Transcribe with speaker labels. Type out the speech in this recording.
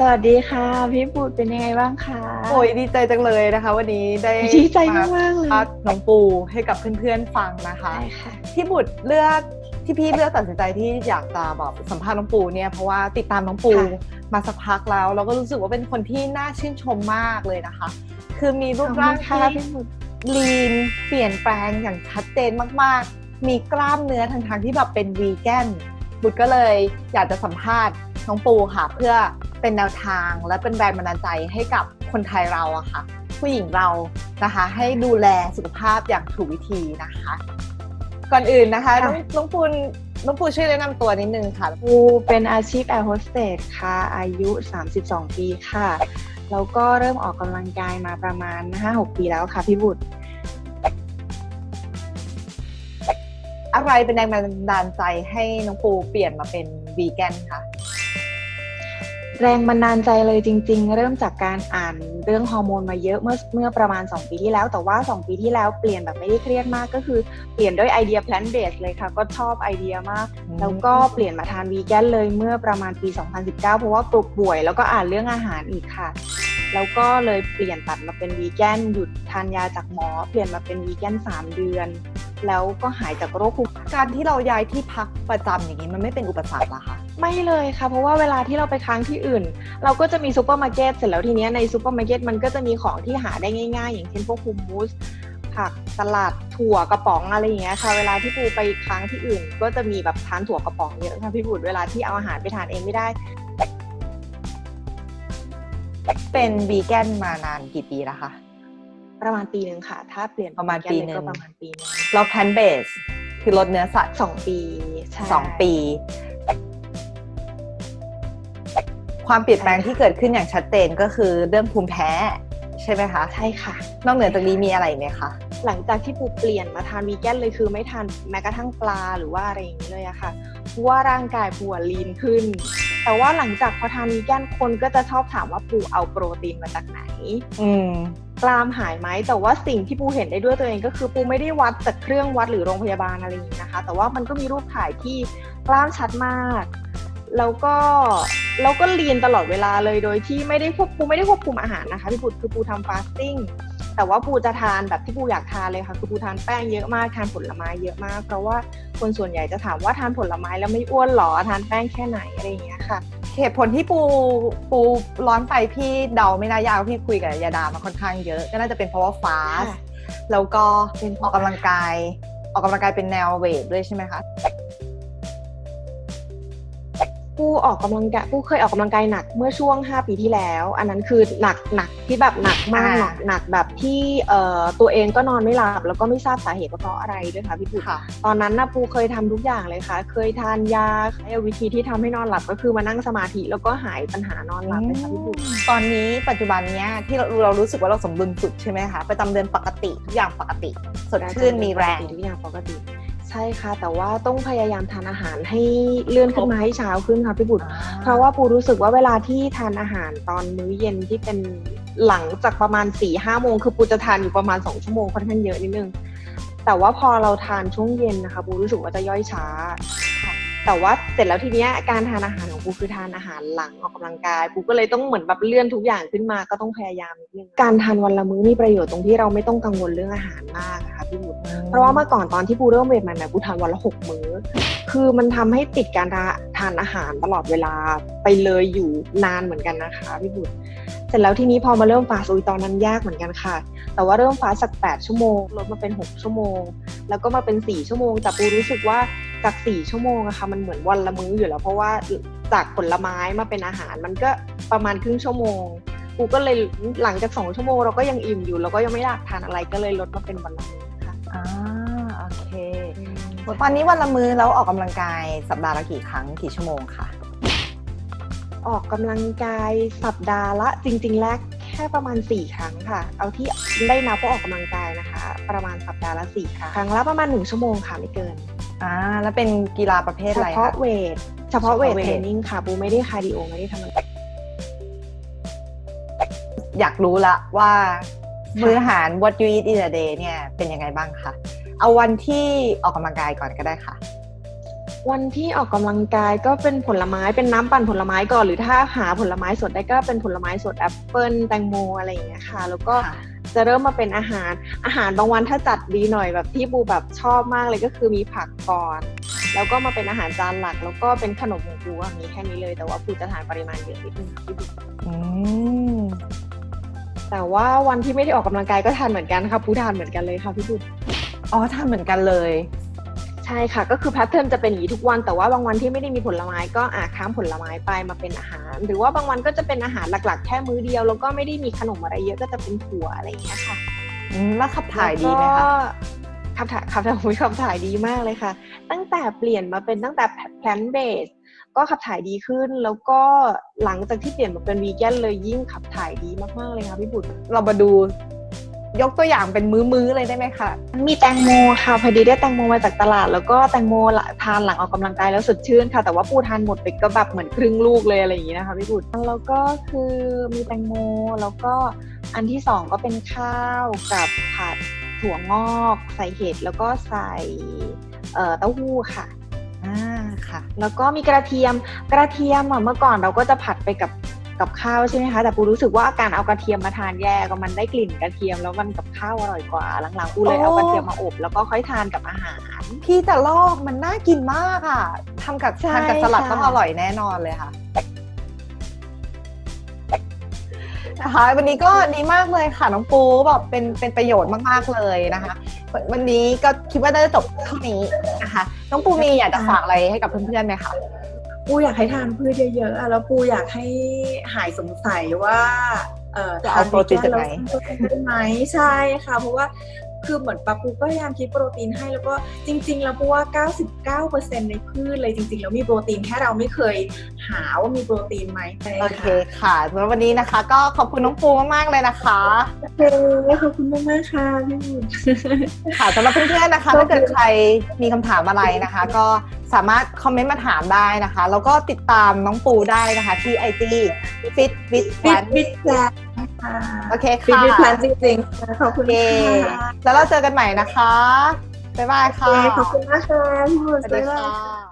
Speaker 1: สวัสดีค่ะ พี่ปุดเป็นยังไงบ้างคะ
Speaker 2: โอ้ยดีใจจังเลยนะคะ วันนี้ได้
Speaker 1: ดีใจมากๆเลย
Speaker 2: พัดน้องปูให้กับเพื่อนๆฟังนะคะ
Speaker 1: ใช่ค่ะ
Speaker 2: ที่บุตรเลือกที่พี่เลือกตัดสินใจที่อยากจะแบบสัมภาษณ์น้องปูเนี่ยเพราะว่าติดตามน้องปู
Speaker 1: ค่ะ
Speaker 2: มาสักพักแล้วเราก็รู้สึกว่าเป็นคนที่น่าชื่นชมมากเลยนะคะ คือมีรูป
Speaker 1: ขอบ
Speaker 2: ร่าง
Speaker 1: คุณค่ะ
Speaker 2: ที่
Speaker 1: พี่ปุด
Speaker 2: ลีนเปลี่ยนแปลงอย่างชัดเจนมากๆ มีกล้ามเนื้อทางทางๆที่แบบเป็นวีแกนบุตรก็เลยอยากจะสัมภาษณ์น้องปูค่ะเพื่อ เป็นแนวทางและเป็นแรงบันดาลใจให้กับคนไทยเราอะค่ะ ผู้หญิงเรานะคะ ให้ดูแลสุขภาพอย่างถูกวิธีนะคะ ก่อนอื่นนะคะน้องน้องปูนน้องปูช่วยแนะนำตัวนิดนึงค่ะ
Speaker 1: ปูเป็นอาชีพแอร์โฮสเตสค่ะ อายุ 32 ปีค่ะ แล้วก็เริ่มออกกำลังกายมาประมาณ 5-6 ปีแล้วค่ะพี่บุตร
Speaker 2: อะไรเป็นแรงบันดาลใจให้น้องปูเปลี่ยนมาเป็นวีแกนคะ
Speaker 1: แรงบันดาลใจเลยจริง ๆ เริ่มจากการอ่านเรื่องฮอร์โมนมาเยอะเมื่อเมื่อประมาณ 2 ปีที่แล้ว แต่ว่า 2 ปีที่แล้วเปลี่ยนแบบไม่ได้เครียดมากก็คือเปลี่ยนด้วยไอเดีย plant based เลยค่ะ ก็ชอบไอเดียมาก แล้วก็เปลี่ยนมาทานวีแกนเลยเมื่อประมาณปี 2019 เพราะว่ากรุบป่วย แล้วก็อ่านเรื่องอาหารอีกค่ะ แล้วก็เลยเปลี่ยนตัดมาเป็นวีแกนหยุดทานยาจากหมอ เปลี่ยนมาเป็นวีแกน3 เดือน แล้วก็หายจากโรคภูมิ
Speaker 2: การที่เราย้ายที่พักประจำอย่างนี้มันไม่เป็นอุปสรรคเหรอคะ
Speaker 1: ไม่เลยค่ะ เพราะว่าเวลาที่เราไปค้างที่อื่น เราก็จะมีซูเปอร์มาร์เก็ตเสร็จแล้วทีเนี้ยในซูเปอร์มาร์เก็ตมันก็จะมีของที่หาได้ง่าย ๆ อย่างเช่นพวกฮูมมูสผักสลัดถั่วกระป๋องอะไรอย่างเงี้ยค่ะเวลาที่ปูไปค้างที่อื่น ก็จะมีแบบทานถั่วกระป๋องเยอะค่ะพี่บุตรเวลาที่เอาอาหารไปทานเองไม่ได้
Speaker 2: เป็นวีแกนมานานกี่ปีแล้วคะ
Speaker 1: ประมาณปีหนึ่งค่ะ ถ้าเปลี่ยน
Speaker 2: ประมาณ
Speaker 1: vegan
Speaker 2: ปีหนึ่ง
Speaker 1: เลยก็ประมาณปีหนึง
Speaker 2: เราแพนเบสคือลดเนื้อสัตว์
Speaker 1: สองปีใช่
Speaker 2: สองปี ความเปลี่ยนแปลง
Speaker 1: ใช่ค่ะ
Speaker 2: ที่เกิดขึ้นอย่างชัดเจนก็คือเรื่องภูมิแพ้ใช่ไหมคะ
Speaker 1: ใช่ค่ะ
Speaker 2: นอกเหนือจากนี้มีอะไรไหมคะ
Speaker 1: หลังจากที่ปูเปลี่ยนมาทานวีแกนเลยคือไม่ทานแม้กระทั่งปลาหรือว่าอะไรอย่างนี้เลยอะค่ะเพราะว่าร่างกายปูอะลีนขึ้น แต่ว่าหลังจากพอทานวีแกนคนก็จะชอบถามว่าปูเอาโปรตีนมาจากไหน
Speaker 2: อืม
Speaker 1: กรามหายไหมแต่ว่าสิ่งที่ปูเห็นได้ด้วยตัวเองก็คือปูไม่ได้วัดจากเครื่องวัดหรือโรงพยาบาลอะไรอย่างนี้นะคะ แต่ว่ามันก็มีรูปถ่ายที่กล้ามชัดมาก แล้วก็แล้วก็ลีนตลอดเวลาเลยโดยที่ไม่ได้ควบปูไม่ได้ควบคุมอาหารนะคะพี่ปูคือปูทำฟาสติ้ง แต่ว่าปูจะทานแบบที่ปูอยากทานเลยค่ะ คือปูทานแป้งเยอะมากทานผลไม้เยอะมาก เพราะว่าคนส่วนใหญ่จะถามว่าทานผลไม้แล้วไม่อ้วนหรอทานแป้งแค่ไหนอะไรอย่างเงี้ยค่ะ
Speaker 2: เหตุผลที่ปูปูร้อนไปพี่เดาไม่น่ายากพี่คุยกับยาดามาค่อนข้างเยอะ ก็น่าจะเป็นเพราะว่าฟาส
Speaker 1: ค่ะ
Speaker 2: แล้วก็
Speaker 1: เป็นเพ
Speaker 2: ออ
Speaker 1: ราะ
Speaker 2: กกำลังกาย ออกกำลังกายเป็นแนวเวทด้วยใช่ไหมคะ
Speaker 1: ปูออกกำลังกายปูเคยออกกำลังกายหนักเมื่อช่วง 5 ปีที่แล้ว อันนั้นคือหนักหนักที่แบบหนักมาก
Speaker 2: อ่า
Speaker 1: หนักแบบที่เอ่อตัวเองก็นอนไม่หลับ แล้วก็ไม่ทราบสาเหตุว่าเพราะอะไรด้วยค่ะพี่ปู
Speaker 2: ค่ะ
Speaker 1: ตอนนั้นนะปูเคยทำทุกอย่างเลยค่ะ เคยทานยาวิธีที่ทำให้นอนหลับก็คือมานั่งสมาธิแล้วก็หายปัญหานอนหลับเลยค่ะพี่ปู
Speaker 2: ตอนนี้ปัจจุบันเนี้ยที่เราเรารู้สึกว่าเราสมดุลสุดใช่ไหมคะประจำเดือนปกติทุกอย่างปกติ สดชื่นมีแรง
Speaker 1: ทุกอย่างปกติ ใช่ค่ะ แต่ว่าต้องพยายามทานอาหารให้เลื่อนขึ้นมาให้เช้าขึ้นค่ะพี่บุตร เพราะว่าปูรู้สึกว่าเวลาที่ทานอาหารตอนมื้อเย็นที่เป็นหลังจากประมาณ4ี่ห้าโมงคือปูจะทานอยู่ประมาณ 2 ชั่วโมงค่อนข้างเยอะนิดนึง แต่ว่าพอเราทานช่วงเย็นนะคะปูรู้สึกว่าจะย่อยช้า
Speaker 2: ค่ะ
Speaker 1: แต่ว่าเสร็จแล้วทีเนี้ยการทานอาหารของปูคือทานอาหารหลังออกกำลังกายปูก็เลยต้องเหมือนแบบเลื่อนทุกอย่างขึ้นมาก็ต้องพยายามนิดนึงการทานวันละมื้อมีประโยชน์ตรงที่เราไม่ต้องกังวลเรื่องอาหารมากนะคะพี่บุตรเพราะว่าเมื่อก่อนตอนที่ปูเริ่มเวทใหม่ๆปูทานวันละหกมื้อ คือมันทำให้ติดการทานอาหารตลอดเวลาไปเลยอยู่นานเหมือนกันนะคะพี่บุตร เสร็จแล้วทีนี้พอมาเริ่มฟาสต์อุยตอนนั้นยากเหมือนกันค่ะ แต่ว่าเริ่มฟาสต์สัก 8 ชั่วโมงลดมาเป็น 6 ชั่วโมง แล้วก็มาเป็น 4 ชั่วโมง แต่ปูรู้สึกว่าจาก 4 ชั่วโมงอะค่ะมันเหมือนวันละมื้ออยู่แล้ว เพราะว่าจากผลไม้มาเป็นอาหารมันก็ประมาณครึ่งชั่วโมงปูก็เลยหลังจาก 2 ชั่วโมงเราก็ยังอิ่มอยู่เราก็ยังไม่อยากทานอะไรก็เลยลดมาเป็นวันละมื้อค่ะ
Speaker 2: อ่าโอเคตอนนี้วันละมือแล้วออกกำลังกายสัปดาห์ละกี่ครั้งกี่ชั่วโมงคะ
Speaker 1: ออกกำลังกายสัปดาห์ละ จริง ๆ แรกแค่ประมาณ 4 ครั้งค่ะ เอาที่ได้นับว่าออกกำลังกายนะคะ ประมาณสัปดาห์ละ4ครั้งครั้งละประมาณ 1 ชั่วโมงค่ะไม่เกิน
Speaker 2: อ่าแล้วเป็นกีฬาประเภท
Speaker 1: เฉ
Speaker 2: อะไร
Speaker 1: พาะ
Speaker 2: คะ
Speaker 1: เวทเฉพาะเวท
Speaker 2: เฉพาะเวท
Speaker 1: เทรนนิ่งค่ะปูไม่ได้คาร์ดิโอไม่ได้ทำอะไร
Speaker 2: อยากรู้ละว่ามื้ออาหาร what you eat in a day เนี่ยเป็นยังไงบ้างคะเอาวันที่ออกกำลังกายก่อนก็ได้ค่ะ
Speaker 1: วันที่ออกกำลังกายก็เป็นผลไม้เป็นน้ำปั่นผลไม้ก่อนหรือถ้าหาผลไม้สดได้ก็เป็นผลไม้สดแอปเปิลแตงโมอะไรอย่างเงี้ยค่ะ แล้วก็
Speaker 2: ค่ะ
Speaker 1: จะเริ่มมาเป็นอาหารอาหารบางวันถ้าจัดดีหน่อยแบบที่บูแบบชอบมากเลยก็คือมีผักก่อน แล้วก็มาเป็นอาหารจานหลัก แล้วก็เป็นขนมของบูอะมีแค่นี้เลย แต่ว่าบูจะทานปริมาณเยอะนิดนึงค่ะพี่บุ๊ค
Speaker 2: อืม
Speaker 1: แต่ว่าวันที่ไม่ได้ออกกำลังกายก็ทานเหมือนกันค่ะบูทานเหมือนกันเลยค่ะพี่บุ๊ค
Speaker 2: อ๋อทำเหมือนกันเลย
Speaker 1: ใช่ค่ะ ก็คือแพทเทิร์นจะเป็นอย่างนี้ทุกวันแต่ว่าบางวันที่ไม่ได้มีผลไม้ก็อาจข้ามผลไม้ไปมาเป็นอาหาร หรือว่าบางวันก็จะเป็นอาหารหลักๆ แค่มื้อเดียว แล้วก็ไม่ได้มีขนมอะไรเยอะก็จะเป็นถั่วอะไรอย่างเงี้ยค่ะ
Speaker 2: อืมแล้วขับถ่ายดีไหม
Speaker 1: แล้ว
Speaker 2: คะ
Speaker 1: ก็ขับถ่ายขับถ่ายอุ๊ยขับถ่ายดีมากเลยค่ะ ตั้งแต่เปลี่ยนมาเป็นตั้งแต่แพลนเบสก็ขับถ่ายดีขึ้น แล้วก็หลังจากที่เปลี่ยนมาเป็นวีแกนเลยยิ่งขับถ่ายดีมากๆเลยค่ะพี่บุตร
Speaker 2: เรามาดู ยกตัวอย่างเป็นมื้อๆเลยได้ไหมคะ
Speaker 1: มีแตงโมค่ะพอดีได้แตงโมมาจากตลาด แล้วก็แตงโมละทานหลังออกกำลังกายแล้วสดชื่นค่ะ แต่ว่าปูทานหมดไปก็แบบเหมือนครึ่งลูกเลยอะไรอย่างนี้นะคะพี่บุตรแล้วก็คือมีแตงโมแล้วก็อันที่สองก็เป็นข้าวกับผัดถั่วงอกใส่เห็ดแล้วก็ใส่เต้าหู้ค่ะ
Speaker 2: อ่าค่ะ
Speaker 1: แล้วก็มีกระเทียมกระเทียมอะเมื่อก่อนเราก็จะผัดไปกับ กับข้าวใช่ไหมคะแต่ปูรู้สึกว่าการเอากระเทียมมาทานแยกอะมันได้กลิ่นกระเทียมแล้วมันกับข้าวอร่อยกว่าหลังๆปูเลย
Speaker 2: โอ้
Speaker 1: เอากระเทียมมาอบแล้วก็ค่อยทานกับอาหาร
Speaker 2: พี่แต่ลอกมันน่ากินมากอะทำกับ
Speaker 1: ใช่
Speaker 2: ทานกับสลัด
Speaker 1: ค่ะ
Speaker 2: ต้องอร่อยแน่นอนเลยค่ะนะคะวันนี้ก็ดีมากเลยค่ะน้องปูแบบเป็นเป็นประโยชน์มากๆเลยนะคะ วันวันนี้ก็คิดว่าน่าจะจบเท่านี้นะคะ น้องปูมีอยากจะฝากอะไรให้กับเพื่อนๆไหมคะ
Speaker 3: ปูอยากให้ทานพืชเยอะๆอะแล้วปูอยากให้หายสงสัยว่าเอ่อ
Speaker 2: จะเอาโปรตีนจากไหน
Speaker 3: ทานวีแกนแล้วได้ไหมใช่ค่ะ เพราะว่าคือเหมือนปาปูก็พยายามคิดโปรตีนให้แล้วก็จริง ๆ แล้วปูว่า 99%ในพืชเลยจริง ๆ แล้วมีโปรตีนแค่เราไม่เคยหาว่ามีโปรตีนไหมใช่
Speaker 2: โอเคค่ะสำหรับวันนี้นะคะ ก็ขอบคุณน้องปูมากๆเลยนะคะ
Speaker 3: โอเคขอบคุณมากๆค่ะพี่บุญ
Speaker 2: ค่ะสำหรับเพื่อนๆนะคะถ้าเกิดใครมีคำถามอะไรนะคะ ก็ สามารถคอมเมนต์มาถามได้นะคะ แล้วก็ติดตามน้องปูได้นะคะ ที่ IG fit with
Speaker 3: บิด
Speaker 2: plan
Speaker 3: บิดแพลนค่ะ
Speaker 2: โอเค
Speaker 3: บิด
Speaker 2: ค่ะ
Speaker 3: บิดแพลนจริงๆค่ะขอบคุณ
Speaker 2: โอเค
Speaker 3: ค่ะ
Speaker 2: แล้วเราเจอกันใหม่นะคะ บ๊ายบายค่ะ
Speaker 3: ขอบคุณมากค่ะพี่บุญ
Speaker 2: สวัสดี
Speaker 3: บ๊ายบาย
Speaker 2: ค่ะ